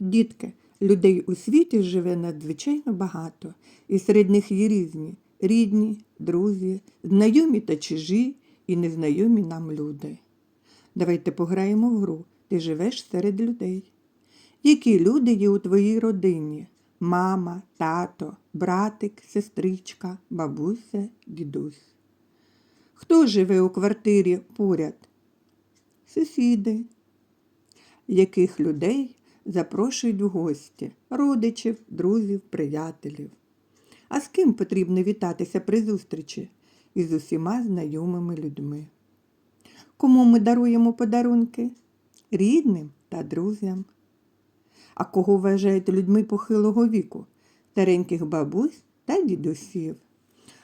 Дітки, людей у світі живе надзвичайно багато, і серед них є різні рідні, друзі, знайомі та чужі і незнайомі нам люди. Давайте пограємо в гру. Ти живеш серед людей. Які люди є у твоїй родині? Мама, тато, братик, сестричка, бабуся, дідусь. Хто живе у квартирі поряд? Сусіди. Яких людей запрошують в гості? Родичів, друзів, приятелів. А з ким потрібно вітатися при зустрічі? Із усіма знайомими людьми. Кому ми даруємо подарунки? Рідним та друзям. А кого вважають людьми похилого віку? Стареньких бабусь та дідусів.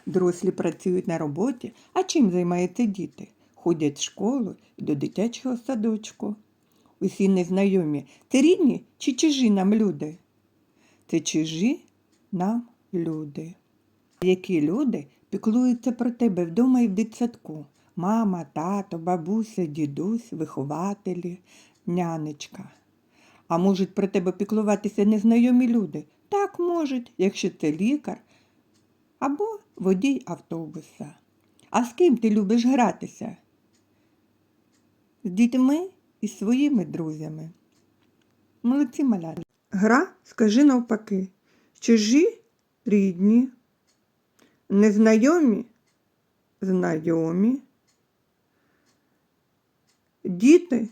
Дорослі працюють на роботі, а чим займаються діти? Ходять в школу і до дитячого садочку. Усі незнайомі це рідні чи чужі нам люди? Це чужі нам люди. Які люди піклуються про тебе вдома і в дитсадку? Мама, тато, бабуся, дідусь, вихователі, нянечка. А можуть про тебе піклуватися незнайомі люди? Так можуть, якщо це лікар або водій автобуса. А з ким ти любиш гратися? З дітьми і своїми друзями. Молодці малярі. Гра скажи навпаки. Чужі рідні, незнайомі знайомі, діти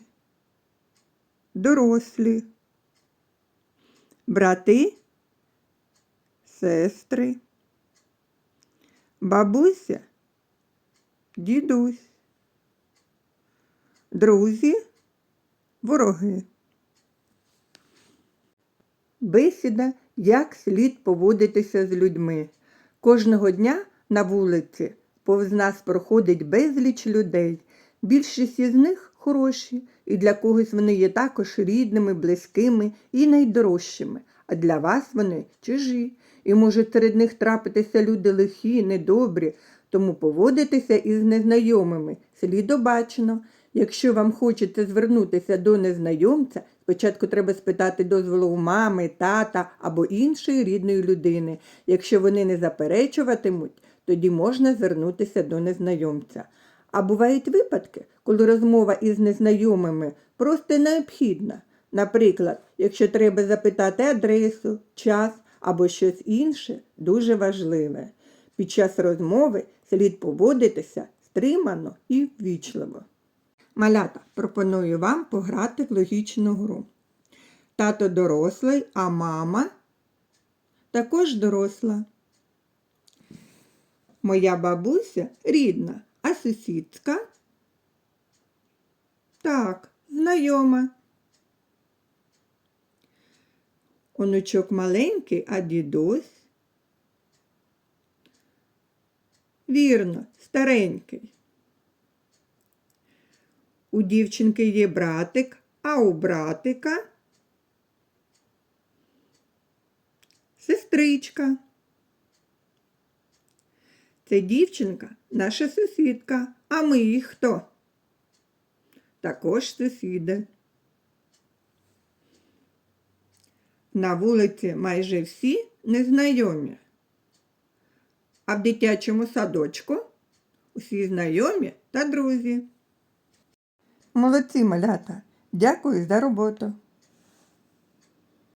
дорослі, брати, сестри, бабуся, дідусь, друзі, вороги. Бесіда, як слід поводитися з людьми. Кожного дня на вулиці повз нас проходить безліч людей. Більшість із них хороші, і для когось вони є також рідними, близькими і найдорожчими, а для вас вони чужі. І може серед них трапитися люди лихі, недобрі, тому поводитися із незнайомими слід обачно. Якщо вам хочеться звернутися до незнайомця, спочатку треба спитати дозволу у мами, тата або іншої рідної людини. Якщо вони не заперечуватимуть, тоді можна звернутися до незнайомця. А бувають випадки, коли розмова із незнайомими просто необхідна. Наприклад, якщо треба запитати адресу, час або щось інше, дуже важливе. Під час розмови слід поводитися стримано і ввічливо. Малята, пропоную вам пограти в логічну гру. Тато дорослий, а мама також доросла. Моя бабуся рідна, а сусідська? Так, знайома. Онучок маленький, а дідусь? Вірно, старенький. У дівчинки є братик, а у братика сестричка. Це дівчинка наша сусідка, а ми їх хто? Також сусіди. На вулиці майже всі незнайомі. А в дитячому садочку усі знайомі та друзі. Молодці малята. Дякую за роботу.